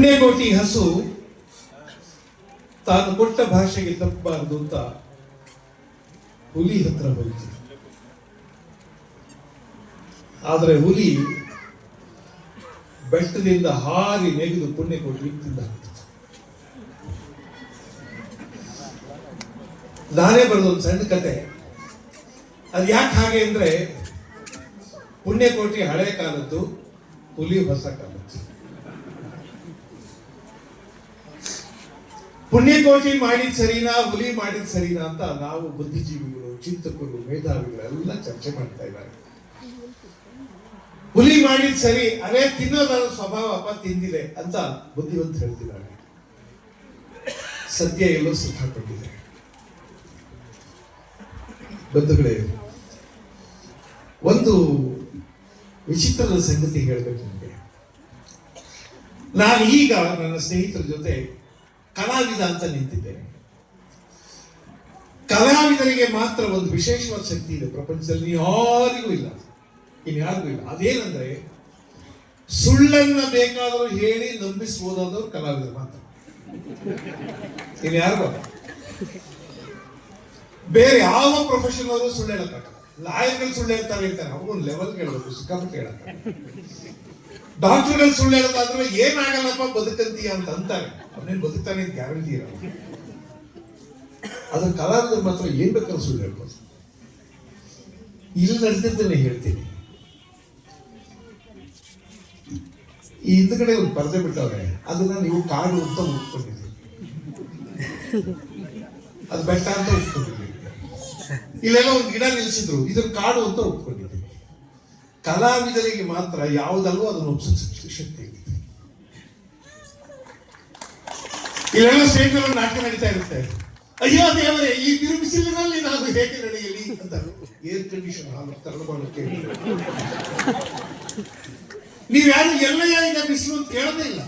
ಪುಣ್ಯಕೋಟಿ ಹಸು ತಾನು ಕೊಟ್ಟ ಭಾಷೆಗೆ ತಪ್ಪಬಾರದು ಅಂತ ಹುಲಿ ಹತ್ರ ಹೋಯಿತು. ಆದರೆ ಹುಲಿ ಬೆಟ್ಟದಿಂದ ಹಾರಿ ನೆಗೆದು ಪುಣ್ಯಕೋಟಿ ತಿಂದ. ನಾನೇ ಬರೆದ ಒಂದು ಸಣ್ಣ ಕತೆ. ಅದು ಯಾಕೆ ಹಾಗೆ ಅಂದ್ರೆ ಪುಣ್ಯಕೋಟಿ ಹಳೆ ಕಾಲದ್ದು ಹುಲಿ ಹೊಸ ಕಾಲದ್ದು. ಪುಣ್ಯಕೋಟಿ ಮಾಡಿದ ಸರಿನಾ, ಹುಲಿ ಮಾಡಿದ ಸರಿನಾ ಅಂತ ನಾವು ಬುದ್ಧಿಜೀವಿಗಳು, ಚಿಂತಕರು ಮೇಧಾವಿಗಳೆಲ್ಲ ಚರ್ಚೆ ಮಾಡ್ತಾ ಇದ್ದಾರೆ. ಹುಲಿ ಮಾಡಿದ ಸರಿ ಅದೇ ಸ್ವಭಾವ ಅಪ್ಪ ತಿಂದಿದೆ ಅಂತ ಬುದ್ಧಿವಂತ ಹೇಳ್ತಿದ್ದಾರೆ. ಸದ್ಯ ಎಲ್ಲೋ ಸಿಕ್ಕಾಕೊಂಡಿದೆ. ಬಂಧುಗಳೇ, ಒಂದು ವಿಚಿತ್ರದ ಸಂಗತಿ ಹೇಳಬೇಕು ನಿಮಗೆ. ನಾನು ಈಗ ನನ್ನ ಸ್ನೇಹಿತರ ಜೊತೆ ಕಲಾವಿದ ಅಂತ ನಿಂತಿದ್ದೇನೆ. ಕಲಾವಿದರಿಗೆ ಮಾತ್ರ ಒಂದು ವಿಶೇಷವಾದ ಶಕ್ತಿ ಇದೆ. ಪ್ರಪಂಚದಲ್ಲಿ ಯಾರಿಗೂ ಇಲ್ಲ. ಇನ್ಯಾರಿಗೂ ಇಲ್ಲ. ಅದೇನಂದ್ರೆ, ಸುಳ್ಳನ್ನ ಬೇಕಾದರೂ ಹೇಳಿ ನಂಬಿಸಬಹುದಾದವರು ಕಲಾವಿದರು ಮಾತ್ರ. ಇನ್ಯಾರಿಗೂ. ಬೇರೆ ಯಾವ ಪ್ರೊಫೆಷನ್ ಅವರು ಸುಳ್ಳು ಹೇಳಕ್ಕಾಗಲ್ಲ ಲಾಯರ್ಗಳು ಸುಳ್ಳು ಹೇಳ್ತಾರೆ ಹೇಳ್ತಾರೆ ಲೆವೆಲ್ ಕೇಳಬೇಕು ಸಿಕ್ಕಾಪಟ್ಟೆ ಹೇಳಕ್ಕೆ ಡಾಕ್ಟರ್ಗಳು ಸುಳ್ಳು ಹೇಳೋದಾದ್ರೆ ಏನಾಗಲ್ಲಪ್ಪ ಬದುಕಂತೀಯ ಅಂತ ಅಂತಾರೆ. ಅವನೇನು ಬದುಕ್ತಾನೆ ಗ್ಯಾರಂಟಿ ಇರಲ್ಲ. ಅದ್ರ ಕಲಾವಿದರು ಮಾತ್ರ ಏನ್ ಬೇಕಾದ್ರೂ ಸುಳ್ಳು ಹೇಳ್ಬೋದು. ಇಲ್ಲಿ ನಡೆದಿದ್ದನ್ನೇ ಹೇಳ್ತೀನಿ. ಈ ಹಿಂದ್ಗಡೆ ಒಂದು ಪರದೆ ಬಿಟ್ಟವ್ರೆ, ಅದನ್ನ ನೀವು ಕಾಡು ಅಂತ ಉಟ್ಕೊಂಡಿದ್ದೀರಿ. ಅದು ಬೆಟ್ಟ ಅಂತ ಉಟ್ಕೊಂಡಿದ್ದೀರಿ. ಇಲ್ಲೆಲ್ಲ ಒಂದು ಗಿಡ ನಿಲ್ಸಿದ್ರು ಇದ್ರ ಕಾಡು ಅಂತ ಒಪ್ಕೊಂಡಿದ್ದೀವಿ ಕಲಾವಿದರಿಗೆ ಮಾತ್ರ ಯಾವುದಲ್ಲೂ ಅದನ್ನು ಒಪ್ಪಿಸೋ ಶಕ್ತಿ ಇದೆ ಇಲ್ಲೆಲ್ಲ ನಾಟ್ಯ ನಾಟಕ ನಡೀತಾ ಇರುತ್ತೆ. ಅಯ್ಯೋ, ದೇವರೇ, ಈ ಬಿರುಬಿಸಿಲಿನಲ್ಲಿ ನಾನು ಹೇಗೆ ನಡೆಯಲಿ ಅಂತ ಏರ್ ಕಂಡೀಷನ್ ಹಾಲು ತರಬಾರಕ್ಕೆ ನೀವ್ಯಾರು ಎಲ್ಲಯ್ಯ ಈಗ ಬಿಸಿಲು ಅಂತ ಹೇಳದೇ ಇಲ್ಲ.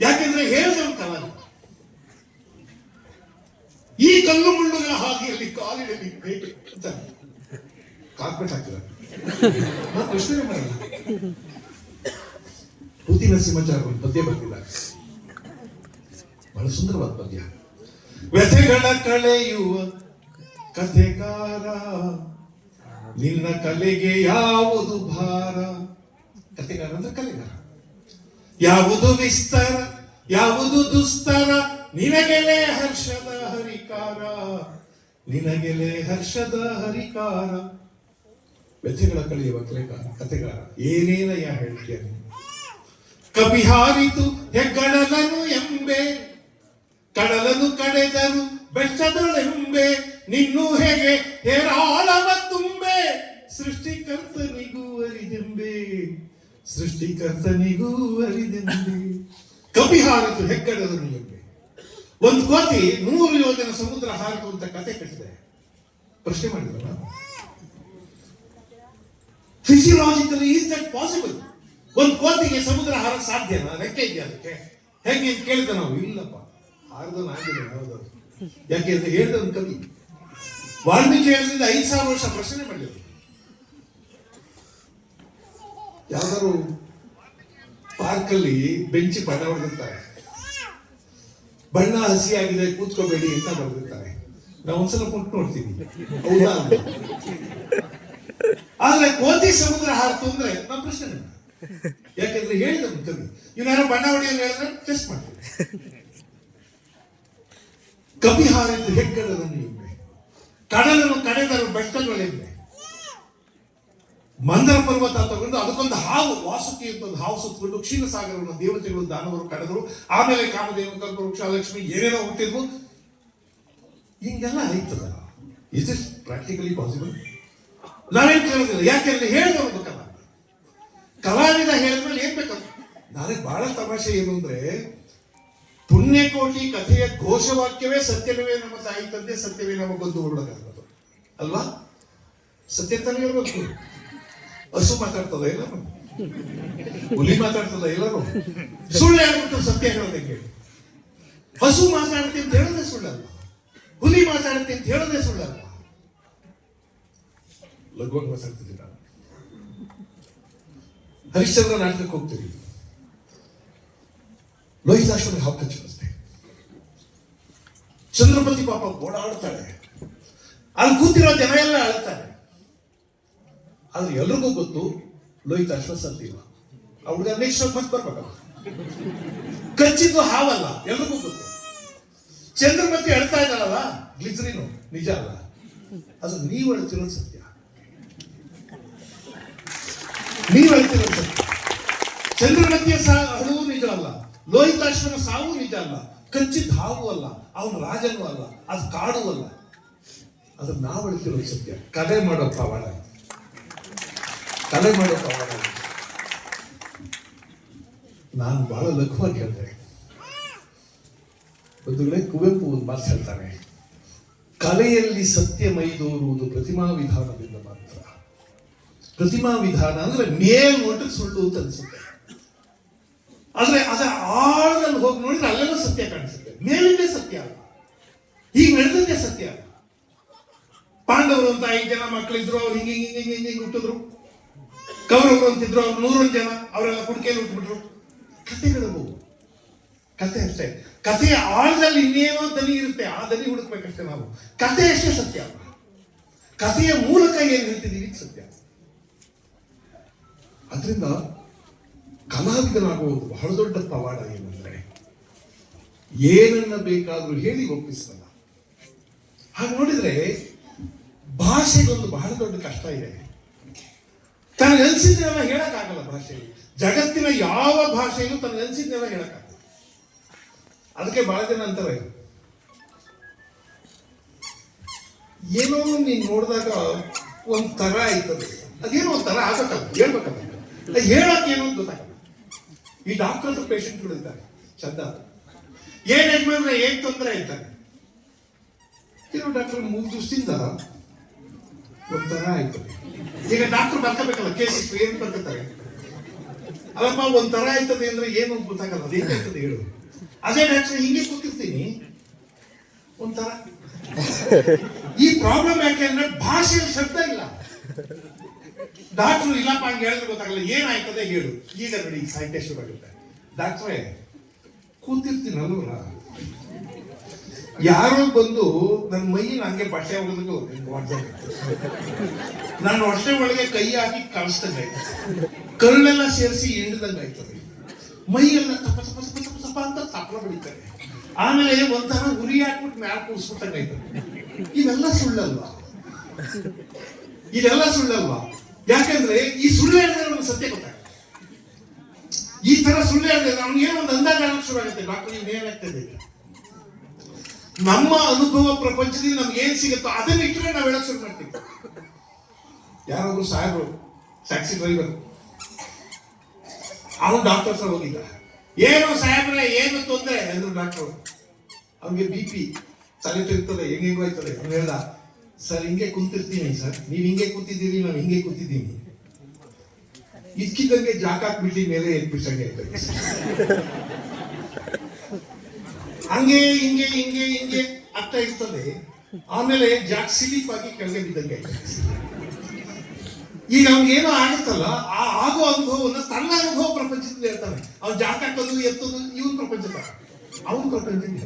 ಯಾಕೆಂದ್ರೆ ಹೇಳಿದ್ರು ಕಲಾವಿದ ಈ ಕಲ್ಲು ಮುಳ್ಳುಗಳ ಹಾದಿಯಲ್ಲಿ ಕಾಲಿಡಲಿ ಹೇಗೆ ಅಂತ. ಕಾರ್ಪೆಟ್ ಹಾಕಿದ್ದಾರೆ ಪ್ರಶ್ನೆ ಮಾಡಲ್ಲ ಒಂದು ಪದ್ಯ ಬರ್ತಿದ್ದಾರೆ ಬಹಳ ಸುಂದರವಾದ ಪದ್ಯ ವ್ಯಥೆಗಳ ಕಳೆಯುವ ಕಥೆಕಾರ, ನಿನ್ನ ಕಲೆಗೆ ಯಾವುದು ಭಾರ? ಕಥೆಗಾರ ಅಂದ್ರೆ ಕಲೆಗಾರ ಯಾವುದು ವಿಸ್ತಾರ, ಯಾವುದು ದುಸ್ತಾರ? ನಿನಗೆಲೆ ಹರ್ಷದ ಹರಿಕಾರ. ನಿನಗೆಲೆ ಹರ್ಷದ ಹರಿಕಾರ. ವ್ಯಥೆಗಳ ಕಲಿಯುವ ಕಲೆಗಾರ ಕಥೆಗಳ ಏನೇನಯ್ಯ ಹೇಳ್ತೀಯ ಕಪಿಹಾರಿತು ಹೆಗ್ಗಡಲನು ಎಂಬೆ, ಕಡಲನು ಕಡೆದನು ಬೆಟ್ಟದಳೆಂಬೆ ನಿನ್ನೂ ಹೇಗೆ ಹೇರಾಳವ ತುಂಬೆ ಸೃಷ್ಟಿಕರ್ತನಿಗೂ ಅರಿದೆಂಬೆ ಸೃಷ್ಟಿಕರ್ತನಿಗೂ ಅರಿದೆಂಬೆ ಕಪಿಹಾರಿತು ಹೆಗ್ಗಡಲನು ಎಂಬೆ. ಒಂದು ಕೋತಿ ನೂರು ಯೋಜನ ಸಮುದ್ರ ಹಾರಿತು ಅಂತ ಕತೆ ಕಟ್ಟಿದೆ. ಪ್ರಶ್ನೆ ಮಾಡಿದ್ರಲ್ಲ? ಫಿಸಿಯಲಾಜಿಕಲಿ ಈಸ್ ದಟ್ ಪಾಸಿಬಲ್ ಒಂದು ಕೋತಿಗೆ ಸಮುದ್ರ ಹಾರಕ್ಕೆ ಸಾಧ್ಯ ರೆಕ್ಕೆ ಇದೆಯಾ ಅದಕ್ಕೆ? ಹೆಂಗೆ ಅಂತ ಕೇಳಿದ ನಾವು. ಇಲ್ಲಪ್ಪ. ಹಾರದನ್ ಆಗಿದೆ, ಹೌದು. ಯಾಕೆ ಅಂತ ಹೇಳಿದ ಒಂದು ಕವಿ. ವಾಲ್ಮೀಕಿ ಹೇಳಿದ್ರಿಂದ ಐದು ಸಾವಿರ ವರ್ಷ ಪ್ರಶ್ನೆ ಮಾಡಿದ್ರು. ಯಾವ್ದಾದ್ರು ಪಾರ್ಕಲ್ಲಿ ಬೆಂಚಿ ಬಣ್ಣ ಹೊಡೆದಿರ್ತಾರೆ. ಬಣ್ಣ ಹಸಿಯಾಗಿದೆ, ಕೂತ್ಕೋಬೇಡಿ ಅಂತ ಬರೆದಿರ್ತಾರೆ. ನಾವು ಒಂದ್ಸಲ ಕೊಟ್ಟು ನೋಡ್ತೀವಿ ಹೌದಾ ಸಮುದ್ರ ಹಾರ್ತು ಅಂದ್ರೆ ನಮ್ಮ ಪ್ರಶ್ನೆ ಯಾಕಂದ್ರೆ ಹೇಳಿದ ಕವಿ ಇವನಾರೋ ಬಣ್ಣ ಹೊಡೆಯಲು ಹೇಳಿದ್ರೆ ಟೆಸ್ಟ್ ಮಾಡ್ತೀವಿ ಕಪಿ ಹಾರಿದ್ದು ಹೆಗ್ಗಡದನ್ನು ಇವೆ ಕಡಲನ್ನು ಕಡೆದರು ಬೆಟ್ಟಗಳಿವೆ ಮಂದರ ಪರ್ವತ ತಗೊಂಡು ಅದಕ್ಕೊಂದು ಹಾವು, ವಾಸುಕಿ ಅಂತ ಒಂದು ಹಾವು ಸುತ್ತಕೊಂಡು ಕ್ಷೀರಸಾಗರವನ್ನು ದೇವತೆಗಳು ದಾನವರು ಕಡೆದರು. ಆಮೇಲೆ ಕಾಮದೇವ ವೃಕ್ಷಾಲಕ್ಷ್ಮಿ ಲಕ್ಷ್ಮಿ ಏನೇನೋ ಹುಟ್ಟಿದ್ವು. ಹಿಂಗೆಲ್ಲ ಆಯ್ತದ? ಇಸ್ ಇಟ್ ಪ್ರಾಕ್ಟಿಕಲಿ ಪಾಸಿಬಲ್ ನಾವೇನ್ ಕೇಳೋದಿಲ್ಲ ಯಾಕೆಂದ್ರೆ ಹೇಳಿದವರು ಕಲಾವಿದ ಹೇಳಿದ್ಮೇಲೆ ಏನ್ ಬೇಕಲ್ಲ ನನಗೆ ಬಹಳ ತಮಾಷೆ ಏನು ಅಂದ್ರೆ, ಪುಣ್ಯಕೋಟಿ ಕಥೆಯ ಘೋಷವಾಕ್ಯವೇ ಸತ್ಯವೇ ನಮ್ಮ ತಾಯಿ ತಂದೆ, ಸತ್ಯವೇ ಬಂದು ಹೊರಡೋದು ಅಲ್ವಾ? ಸತ್ಯ ತಾನೇ ಹೇಳ್ಬೇಕು. ಹಸು ಮಾತಾಡ್ತದ ಎಲ್ಲರೂ? ಹುಲಿ ಮಾತಾಡ್ತದ ಎಲ್ಲರೂ? ಸುಳ್ಳು ಹೇಳ್ಬಿಟ್ಟು ಸತ್ಯ ಹೇಳೋದಕ್ಕೆ ಹಸು ಮಾತಾಡ್ತಿ ಅಂತ ಹೇಳೋದೇ ಸುಳ್ಳಲ್ಲ. ಹುಲಿ ಮಾತಾಡ್ತಿ ಅಂತ ಹೇಳೋದೇ ಸುಳ್ಳಲ್ಲ. ಲಘುವಾಗಿ ಮಾತಾಡ್ತಿದ್ದೀನಿ ಹರಿಶ್ಚಂದ್ರ ನಾಟಕಕ್ಕೆ ಹೋಗ್ತೀವಿ ಲೋಹಿತಾಶ್ವರಿಗೆ ಹಾವು ಕಚ್ಚಿರುತ್ತೆ ಚಂದ್ರಪತಿ ಪಾಪ ಓಡಾಡ್ತಾಳೆ. ಅಲ್ಲಿ ಕೂತಿರೋ ಜನ ಎಲ್ಲ ಅಳ್ತಾರೆ. ಆದ್ರೆ ಎಲ್ರಿಗೂ ಗೊತ್ತು ಲೋಹಿತಾಶ್ವ ಸತ್ತಿಲ್ಲ ಹುಡುಗ ನೆಕ್ಸ್ಟ್ ಮತ್ತೆ ಬರ್ಬೇಕಲ್ಲ. ಕಚ್ಚಿದ್ದು ಹಾವಲ್ಲ, ಎಲ್ರಿಗೂ ಗೊತ್ತು. ಚಂದ್ರಮತಿ ಅಳ್ತಾ ಇದ್ದಾಳಲ್ಲ ಗ್ಲಿಜ್ರಿನು ನಿಜ ಅಲ್ಲ. ಅದು ನೀವು ಅಳ್ತಿರೋದು ಸತ್ಯ. ನೀವು ಅಳ್ತಿರೋದು ಸತ್ಯ ಚಂದ್ರಮತಿಯ ಸಾ ಅಳುವು ನಿಜ ಅಲ್ಲ. ಲೋಹಿತಾಶ್ವನ ಸಾವು ನಿಜ ಅಲ್ಲ. ಕಚ್ಚಿದ ಹಾವು ಅಲ್ಲ. ಅವನು ರಾಜನೂ ಅಲ್ಲ. ಅದು ಕಾಡು ಅಲ್ಲ. ಅದು ನಾವು ಹೇಳ್ತಿರೋ ಸತ್ಯ. ಕಲೆ ಮಾಡೋ ಪವಾಡ. ಕಲೆ ಮಾಡೋ ಪವಾಡ. ನಾನು ಬಹಳ ಲಘುವಾಗಿ ಹೇಳಿದೆ. ವೇಳೆ ಕುವೆಂಪು ಒಂದು ಮಾತು ಹೇಳ್ತಾನೆ ಕಲೆಯಲ್ಲಿ ಸತ್ಯ ಮೈದೋರುವುದು ಪ್ರತಿಮಾ ವಿಧಾನದಿಂದ ಮಾತ್ರ. ಪ್ರತಿಮಾ ವಿಧಾನ ಅಂದ್ರೆ ಮೇಲ್ನೋಟಕ್ಕೆ ಸುಳ್ಳು ಅಂತ ಅನ್ಸುತ್ತೆ. ಆದ್ರೆ ಅದ ಆಳದಲ್ಲಿ ಹೋಗಿ ನೋಡಿದ್ರೆ ಅಲ್ಲೆಲ್ಲ ಸತ್ಯ ಕಾಣಿಸುತ್ತೆ. ಮೇಲಿಂದೇ ಸತ್ಯ ಅಲ್ಲ. ಈಗ ನಡೆದಂತೆ ಸತ್ಯ. ಅಲ್ಲ ಪಾಂಡವರು ಅಂತ ಐದು ಜನ ಮಕ್ಕಳಿದ್ರು ಅವ್ರು ಹಿಂಗೆ ಹಿಂಗೆ ಹಿಂಗೆ ಹಿಂಗೆ ಹಿಂಗೆ ಹುಟ್ಟಿದ್ರು. ಕೌರವರು ಅಂತಿದ್ರು, ಅವ್ರು ನೂರೊಂದು ಜನ, ಅವರೆಲ್ಲ ಕುಡಿಕೆಯಲ್ಲಿ ಹುಟ್ಬಿಟ್ರು ಕಥೆಗಳು ಕತೆ ಅಷ್ಟೇ. ಕಥೆಯ ಆಳದಲ್ಲಿ ಇನ್ನೇನೋ ದನಿ ಇರುತ್ತೆ, ಆ ದನಿ ಹುಡುಕ್ಬೇಕಷ್ಟೇ ನಾವು. ಕಥೆ ಅಷ್ಟೇ ಸತ್ಯ. ಕಥೆಯ ಮೂಲಕ ಏನು ಹೇಳ್ತಿದ್ದೀವಿ ಸತ್ಯ. ಅದರಿಂದ ಕಲಾವಿದನಾಗುವುದು ಬಹಳ ದೊಡ್ಡ ಪವಾಡ ಏನಂದ್ರೆ ಏನನ್ನ ಬೇಕಾದರೂ ಹೇಳಿ ಒಪ್ಪಿಸಲ್ಲ ಹಾಗೆ ನೋಡಿದ್ರೆ ಭಾಷೆಗೊಂದು ಬಹಳ ದೊಡ್ಡ ಕಷ್ಟ ಇದೆ. ತನ್ನ ನೆನೆಸಿದ್ದೆಲ್ಲ ಹೇಳಕ್ಕಾಗಲ್ಲ ಭಾಷೆಯಲ್ಲಿ. ಜಗತ್ತಿನ ಯಾವ ಭಾಷೆಯಲ್ಲೂ ತನ್ನ ನೆನೆಸಿದ್ದೆಲ್ಲ ಹೇಳಕ್ಕಾಗಲ್ಲ. ಅದಕ್ಕೆ ಬಹಳ ಜನ ಅಂತಾರೆ ಏನೋ ನೀನ್ ನೋಡಿದಾಗ ಒಂದ್ ತರ ಆಯ್ತದೆ. ಅದೇನೋ ತರ ಆಗಬೇಕಲ್ಲ ಹೇಳ್ಬೇಕಲ್ಲ. ಅಲ್ಲ, ಹೇಳಕ್ ಏನೋ ಅಂತ ಗೊತ್ತಾಗಲ್ಲ ಈ ಡಾಕ್ಟರ್ ಹತ್ರ ಪೇಷಂಟ್ಗಳು ಇದ್ದಾರೆ ಚಂದ ಏನ್ ಯಜಮಾನ್ರೆ ಏನ್ ತೊಂದರೆ ಇದ್ದಾರೆ ಕೆಲವು ಡಾಕ್ಟರ್ ಮೂರು ದಿವಸದಿಂದ ಒಂಥರ ಆಯ್ತು. ಈಗ ಡಾಕ್ಟರ್ ಬರ್ಕೋಬೇಕಲ್ಲ ಕೇಸ್ ಏನ್ ಬರ್ಕತ್ತಾರೆ ಅಲ್ಲಪ್ಪ ಒಂಥರ ಆಯ್ತದೆ ಅಂದ್ರೆ ಏನು ಗೊತ್ತಾಗಲ್ಲ ಅದೇನಾಯ್ತದೆ ಹೇಳು. ಅದೇ ಡಾಕ್ಟರ್ ಹಿಂಗೆ ಕೂತಿರ್ತೀನಿ. ಒಂಥರ. ಈ ಪ್ರಾಬ್ಲಮ್ ಯಾಕೆ ಅಂದ್ರೆ ಭಾಷೆಯಲ್ಲಿ ಶಬ್ದ ಇಲ್ಲ. ಡಾಕ್ಟ್ರು ಇಲ್ಲಪ್ಪ ಹಂಗೆ ಹೇಳಿದ್ರೆ ಗೊತ್ತಾಗಲ್ಲ, ಏನಾಯ್ತದೆ ಹೇಳು. ಈಗ ನೋಡಿ ಈಗ ಸಾಹಿತ್ಯ ಶುರು ಆಗುತ್ತೆ ಡಾಕ್ಟ್ರೇ ಕೂತಿರ್ತೀನಲ್ವ ಯಾರೋ ಬಂದು ನನ್ನ ಮೈ ನನಗೆ ಬಟ್ಟೆ ಹೋಗೋದಕ್ಕೂ ನಾನು ಹೊಟ್ಟೆ ಒಳಗೆ ಕೈ ಹಾಕಿ ಕಳಿಸ್ದಂಗೆ ಕರುಳೆಲ್ಲ ಸೇರಿಸಿ ಹಿಂಡ್ದಂಗೆ ಆಯ್ತದೆ. ಮೈಯೆಲ್ಲ ತಪ್ಪ ತಪ್ಪ ತಪ್ಪ ತಪ್ಪ ತಪ್ಪ ಅಂತ ತಪ್ಪಲ ಬಿಡಿತಾರೆ ಆಮೇಲೆ ಒಂಥರ ಉರಿ ಹಾಕ್ಬಿಟ್ಟು ಮ್ಯಾಲ ಕೂರಿಸ್ಬಿಟ್ಟಂಗೆ ಆಯ್ತದೆ. ಇದೆಲ್ಲ ಸುಳ್ಳಲ್ವಾ? ಇದೆಲ್ಲ ಸುಳ್ಳಲ್ವಾ? ಯಾಕಂದ್ರೆ ಈ ಸುಳ್ಳು ಹೇಳಿದ್ರೆ ನಮ್ಗೆ ಸತ್ಯ ಗೊತ್ತಾಗುತ್ತೆ. ಈ ತರ ಸುಳ್ಳು ಹೇಳಿದ್ರೆ ನಮ್ಗೆ ಒಂದು ಅಂದಾಜ ಶುರು ಆಗುತ್ತೆ. ಡಾಕ್ಟರ್ ನೀವು? ನಮ್ಮ ಅನುಭವ ಪ್ರಪಂಚದಿಂದ ನಮ್ಗೆ ಏನ್ ಸಿಗುತ್ತೋ ಅದನ್ನ ಇಟ್ಟರೆ ನಾವು ಹೇಳಕ್ ಶುರು ಮಾಡ್ತೀವಿ. ಯಾರೊಬ್ರು ಸಾಹೇಬ್ರು ಟ್ಯಾಕ್ಸಿ ಡ್ರೈವರ್ ಅವನು ಡಾಕ್ಟರ್ ಸರ್ ಹೋಗಿದ್ದ ಏನು ಸಾಹೇಬ್ರೆ, ಏನು ತೊಂದರೆ? ಅಂದ್ರು ಡಾಕ್ಟರ್ ಅವನಿಗೆ ಬಿ ಪಿ ತಲೆ ತಿರುಗ್ತದೆ ಹೆಂಗೆಂಗೋ ಆಯ್ತದೆ ಅವ್ನು ಹೇಳ್ದ ಸರ್ ಹಿಂಗೆ ಕುಂತಿರ್ತೀನಿ ಸರ್ ನೀವು ಹಿಂಗೆ ಕೂತಿದ್ದೀರಿ, ನಾನು ಹಿಂಗೆ ಕೂತಿದ್ದೀನಿ. ಇದ್ಕಿದ್ದಂಗೆ ಜಾಕಾಕ್ ಹಾಕ್ಬಿಟ್ಟು ಮೇಲೆ ಆಯ್ತದೆ ಹಂಗೆ, ಹಿಂಗೆ ಹಿಂಗೆ ಹಿಂಗೆ ಆಗ್ತಾ ಇರ್ತದೆ. ಆಮೇಲೆ ಜಾಕ್ ಸಿಲೀಪ್ ಆಗಿ ಕೆಳಗೆ ಬಿದ್ದಂಗೆ ಈಗ ಅವ್ನಿಗೆ ಏನೋ ಆಗುತ್ತಲ್ಲ, ಆ ಆಗೋ ಅನುಭವವನ್ನ ತನ್ನ ಅನುಭವ ಪ್ರಪಂಚದಲ್ಲಿ ಹೇಳ್ತಾನೆ. ಅವ್ನು ಜಾಕ್ ಹಾಕೋದು, ಎತ್ತೋದು, ಇವನ್ ಪ್ರಪಂಚದ. ಅವನ್ ಪ್ರಪಂಚದಲ್ಲಿ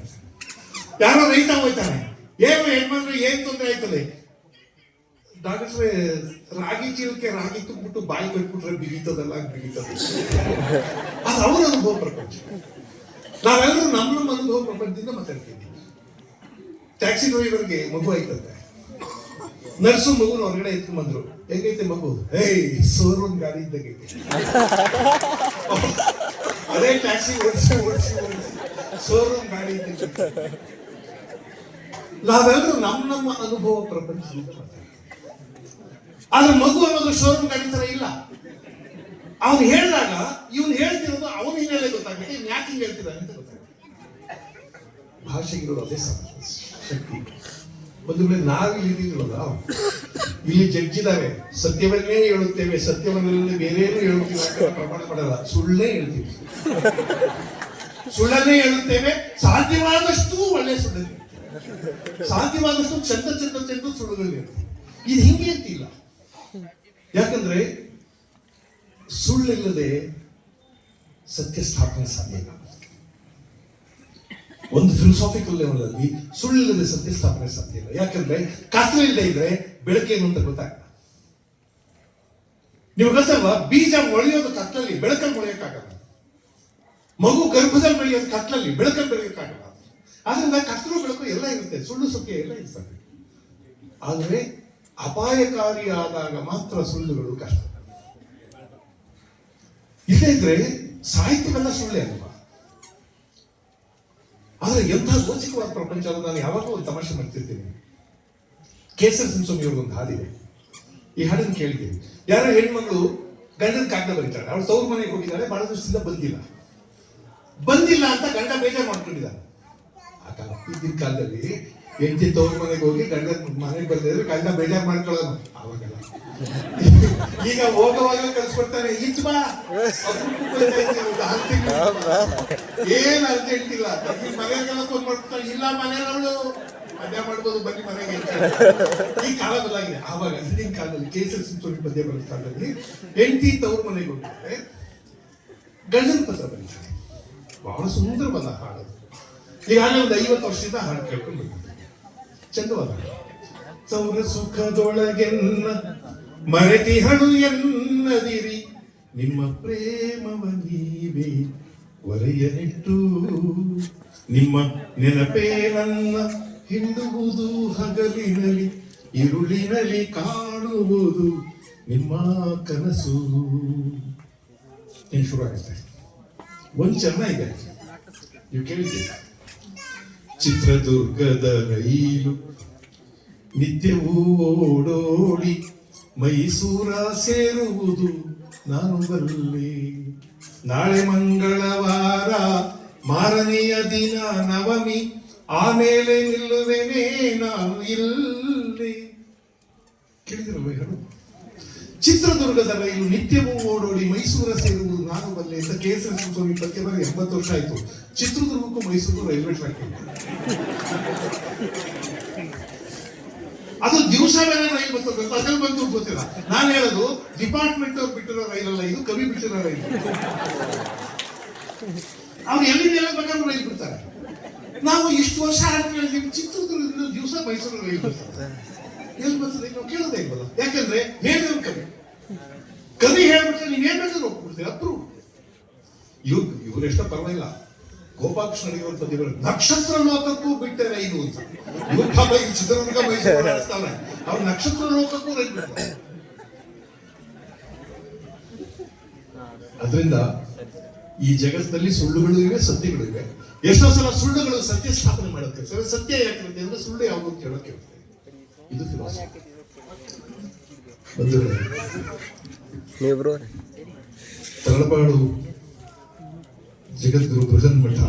ಯಾರೋ ರೈತ ಹೋಯ್ತಾನೆ ಏನು ಹೆಣ್ಮಕ್ಳು ಏನ್ ತೊಂದರೆ ಆಯ್ತದೆ? ಡಾಕ್ಟ್ರೆ, ರಾಗಿ ಚೀಲಕ್ಕೆ ರಾಗಿ ತುಂಬಿಟ್ಟು ಬಾಯಿ ಕಟ್ಬಿಟ್ರೆ ಬಿಗಿತದಲ್ಲ, ಬಿಗಿತದೆ. ಅದು ಅವ್ರ ಅನುಭವ ಪ್ರಪಂಚ. ನಾವೆಲ್ಲರೂ ನಮ್ಮ ನಮ್ಮ ಅನುಭವ ಪ್ರಪಂಚದಿಂದ ಮಾತಾಡ್ತಿದ್ದೀವಿ. ಟ್ಯಾಕ್ಸಿ ಡ್ರೈವರ್ಗೆ ಮಗು ಆಯ್ತಂತೆ. ನರ್ಸು ಮಗುನ ಹೊರಗಡೆ ಎತ್ಕೊಂಡ್ ಬಂದ್ರು ಹೆಂಗೈತೆ ಮಗು? ಏಯ್ ಸೋರ್ ಗಾಡಿ ಇದ್ದಾಗೈತೆ ಅದೇ ಟ್ಯಾಕ್ಸಿ ಓಡಿಸಿ ಓಡಿಸಿ ಓಡಿಸಿ. ಶೋರೂಮ್ ಗಾಡಿ ಇದ್ದಂಗೆ ನಾವೆಲ್ಲರೂ ನಮ್ಮ ನಮ್ಮ ಅನುಭವ ಪ್ರಪಂಚ. ಆದ್ರೆ ಮಗು ಅನ್ನೋದು ಶೋರೂಮ್ ತರ ಇಲ್ಲ. ಅವನು ಹೇಳಿದಾಗ, ಇವನು ಹೇಳ್ತಿರೋದು ಅವನ ಹಿನ್ನೆಲೆ ಗೊತ್ತಾಗುತ್ತೆ ಇವ್ನು ಯಾಕೆ ಹಿಂಗೆ ಹೇಳ್ತಿದ್ದಾನೆ ಅಂತ ಗೊತ್ತಾಗುತ್ತೆ ಭಾಷೆಗಿರೋದು ಅದೇ ಶಕ್ತಿ. ಒಂದು ವೇಳೆ ನಾವಿಲ್ಲಿ ಇದೀವಲ್ಲ ಇಲ್ಲಿ ಜಡ್ಜಿದ್ದಾರೆ. ಸತ್ಯವನ್ನೇ ಹೇಳುತ್ತೇವೆ ಸತ್ಯವನ್ನೇ ಬೇರೆಯೂ ಹೇಳುತ್ತೀವಿ ಪ್ರಮಾಣ ಮಾಡಲ್ಲ. ಸುಳ್ಳೇ ಹೇಳ್ತೀವಿ. ಸುಳ್ಳನ್ನೇ ಹೇಳುತ್ತೇವೆ, ಸಾಧ್ಯವಾದಷ್ಟು ಒಳ್ಳೆ ಸುಳ್ಳು ಸಾಧ್ಯವಾದಷ್ಟು ಚಂದ ಚಂದ ಚಂದ ಸುಳ್ಳುಗಳು ಹೇಳ್ತೀವಿ ಇದು ಹಿಂಗೆ ಅಂತಿಲ್ಲ ಯಾಕಂದ್ರೆ ಸುಳ್ಳಿಲ್ಲದೆ ಸತ್ಯ ಸ್ಥಾಪನೆ ಸಾಧ್ಯ ಇಲ್ಲ. ಒಂದು ಫಿಲಸಾಫಿಕಲ್ ಲೆವೆಲ್ ಅಲ್ಲಿ ಸುಳ್ಳಿಲ್ಲದೆ ಸತ್ಯ ಸ್ಥಾಪನೆ ಸಾಧ್ಯ ಇಲ್ಲ. ಯಾಕಂದ್ರೆ ಕತ್ಲೆ ಇಲ್ಲದೆ ಇದ್ರೆ ಬೆಳಕೇನು ಅಂತ ಗೊತ್ತಾಗ್ತದೆ ನೀವು ಗೊತ್ತಲ್ವಾ ಬೀಜ ಒಳೆಯೋದು ಕತ್ಲಲ್ಲಿ ಬೆಳಕಲ್ಲಿ ಒಳೆಯಕ್ಕಾಗಲ್ಲ. ಮಗು ಗರ್ಭದಲ್ಲಿ ಬೆಳೆಯೋದು ಕತ್ಲಲ್ಲಿ ಬೆಳಕಲ್ಲಿ ಬೆಳೆಯೋಕ್ಕಾಗಲ್ಲ. ಆದ್ರಿಂದ ಕತ್ತಲು ಬೆಳಕು ಎಲ್ಲ ಇರುತ್ತೆ, ಸುಳ್ಳು ಸುಖ ಎಲ್ಲ ಇರ್ತದೆ ಆದರೆ ಅಪಾಯಕಾರಿಯಾದಾಗ ಮಾತ್ರ ಸುಳ್ಳುಗಳು ಕಷ್ಟ. ಇಲ್ಲೇ ಇದ್ರೆ ಸಾಹಿತ್ಯವೆಲ್ಲ ಸುಳ್ಳೆ ಅಲ್ವಾ? ಆದ್ರೆ ಎಂಥ ರೋಚಕವಾದ ಪ್ರಪಂಚ ನಾನು ಯಾವಾಗಲೂ ಒಂದು ತಮಾಷೆ ಮಾಡ್ತಿರ್ತೀನಿ. ಕೇಸರಿ ಸಿಂಸೋಮಿ ಒಂದು ಹಾಡಿದೆ. ಈ ಹಾಡನ್ನು ಕೇಳಿದ್ದೀನಿ. ಯಾರೋ ಹೆಣ್ಮಗಳು ಗಂಡನ ಕಾಗದ ಬರೀತಾರೆ. ಅವ್ರು ತವ್ರ ಮನೆಗೆ ಹೋಗಿದ್ದಾಳೆ ಬಹಳ ದಿವಸದಿಂದ ಬಂದಿಲ್ಲ. ಬಂದಿಲ್ಲ ಅಂತ ಗಂಡ ಬೇಜಾರು ಮಾಡ್ಕೊಂಡಿದ್ದಾನೆ. ಆ ಕಾಲ ಈಗಿನ ಕಾಲದಲ್ಲಿ ಹೆಂಡತಿ ತವ್ರ ಮನೆಗೆ ಹೋಗಿ ಗಂಡ ಮನೆಗೆ ಬಂದಿದ್ರೆ ಗಂಡ ಬೇಜಾರು ಮಾಡ್ಕೊಳ್ಳೋದು. ಅವಾಗೆಲ್ಲ. ಈಗ ಹೋಗುವಾಗ ಕಳ್ಸ್ಕೊಡ್ತಾರೆ ತಿಂಗಳು ಏನ್ ಅರ್ಜೆಂಟ್ ಇಲ್ಲ ಮನೆಗೆಲ್ಲ ಫೋನ್ ಮಾಡ್ತಾರೆ ಇಲ್ಲ ಮನೆಯವಳು ಮದ್ಯ ಮಾಡ್ಬೋದು, ಬನ್ನಿ ಮನೆಗೆ. ಈ ಕಾಲ ಬದಲಾಗಿದೆ ಆವಾಗ, ಹಿಂದಿನ ಕಾಲದಲ್ಲಿ, ಕೇಸರಿ ಸಿಂಚೋಳಿ ಮಧ್ಯ ಬರೋ ಕಾಲದಲ್ಲಿ ಹೆಂಡತಿ ತವ್ರ ಮನೆಗೆ ಹೋಗ್ತಾರೆ ಗಂಡನ ಪತ್ರ ಬರೀತಾರೆ. ಬಹಳ ಸುಂದರವಾದ ಹಾಡು ಈಗಾಗಲೇ ಒಂದು ಐವತ್ತು ವರ್ಷದಿಂದ ಹಾಡು ಕೇಳ್ಕೊಂಡು ಬಂದಿದ್ದೆ ಚಂದವಾದ. ಸೌರ ಸುಖದೊಳಗೆನ್ನ ಮರೆತಿಹಳು ಎನ್ನದಿರಿ. ನಿಮ್ಮ ಪ್ರೇಮವ ನೀವೇ ಒರೆಯನಿಟ್ಟು ನಿಮ್ಮ ನೆನಪೇ ನನ್ನ ಹಿಂಡುವುದು ಹಗಲಿನಲ್ಲಿ ಇರುಳಿನಲ್ಲಿ ಕಾಣುವುದು ನಿಮ್ಮ ಕನಸು. ಶುರು ಆಗುತ್ತೆ. ಒಂದು ಚೆನ್ನಾಗಿದೆ ನೀವು ಕೇಳಿದ್ದೀರಿ? ಚಿತ್ರದುರ್ಗದ ರೈಲು ನಿತ್ಯವೂ ಓಡೋಡಿ ಮೈಸೂರ ಸೇರುವುದು ನಾನು ಬರಲಿ ನಾಳೆ ಮಂಗಳವಾರ ಮಾರನೆಯ ದಿನ ನವಮಿ ಆಮೇಲೆ ನಿಲ್ಲುವೆನೇ ನಾನು ಇಲ್ಲಿ. ಕೇಳಿದ್ರು ಈ ಹಾಡು ಚಿತ್ರದುರ್ಗದ ರೈಲು ನಿತ್ಯವೂ ಓಡೋಡಿ ಮೈಸೂರ ಸೇರುವುದು ನಾನು ಬಲ್ಲೆ ಅಂತ ಎಲ್ ಸ್ವಾಮಿ ಬಗ್ಗೆ ಬರೀ ಎಂಬತ್ತು ವರ್ಷ ಆಯ್ತು. ಚಿತ್ರದುರ್ಗಕ್ಕೂ ಮೈಸೂರು ರೈಲ್ವೆ ಟ್ರ್ಯಾಕ್ ಅದು ದಿವಸ ಬೇರೆ ರೈಲು ಬರ್ತದೆ ಅದ್ರಲ್ಲಿ ಬಂತು ಗೊತ್ತಿಲ್ಲ. ನಾನು ಹೇಳೋದು ಡಿಪಾರ್ಟ್ಮೆಂಟ್ ಅವ್ರು ಬಿಟ್ಟಿರೋ ರೈಲಲ್ಲ, ಇದು ಕವಿ ಬಿಟ್ಟಿರೋ ರೈಲು. ಅವ್ರು ಎಲ್ಲಿಂದ ಎಲ್ಲ ಬೇಕಾದ್ರೂ ರೈಲು ಬಿಡ್ತಾರೆ. ನಾವು ಇಷ್ಟು ವರ್ಷ ಆದ್ಮೇಲೆ ನಿಮ್ ಚಿತ್ರದುರ್ಗದಿಂದ ದಿವಸ ಮೈಸೂರು ರೈಲು ಬರ್ತದೆ ಎಲ್ಲಿ ಬರ್ತದೆ ನಾವು ಕೇಳೋದೇ ಇಲ್ವಲ್ಲ? ಯಾಕಂದ್ರೆ ಹೇಳಿದ್ರು ಕವಿ. ಕವಿ ಹೇಳ್ಬಿಟ್ರೆ ನೀವೇನ್ ಬೇಕಾದ್ರೂ ಒಪ್ಪಿಡ್ತೀರಿ ಅಪ್ರೂವ್. ಇವ್ರು ಇವ್ರು ಎಷ್ಟೋ ಪರವಾಗಿಲ್ಲ. ಗೋಪಾಕೃಷ್ಣ ಇವರ ಬರುತ್ತೆ ನಕ್ಷತ್ರ ಲೋಕಕ್ಕೂ ಬಿಟ್ಟರೆ ಇದು ಅಂತ. ಈ ಚಿತ್ರದುರ್ಗ, ಮೈಸೂರು ಅವ್ರ ನಕ್ಷತ್ರ ಲೋಕಕ್ಕೂ ರೈತ ಅದರಿಂದ ಈ ಜಗತ್ತಿನಲ್ಲಿ ಸುಳ್ಳುಗಳು ಇವೆ, ಸತ್ಯಗಳು ಇವೆ. ಎಷ್ಟೋ ಸಲ ಸುಳ್ಳುಗಳು ಸತ್ಯ ಸ್ಥಾಪನೆ ಮಾಡುತ್ತೆ ಸರ್, ಸತ್ಯ ಯಾಕಿರುತ್ತೆ ಅಂದ್ರೆ ಸುಳ್ಳು ಯಾವುದು ಕೇಳೋಕೆ ಇದು ಫಿಲಾಸಫಿ ನೀವಿಬ್ರು ತಳಪಾಡು ಜಗದ್ಗುರು ಬೃಹನ್ ಮಠ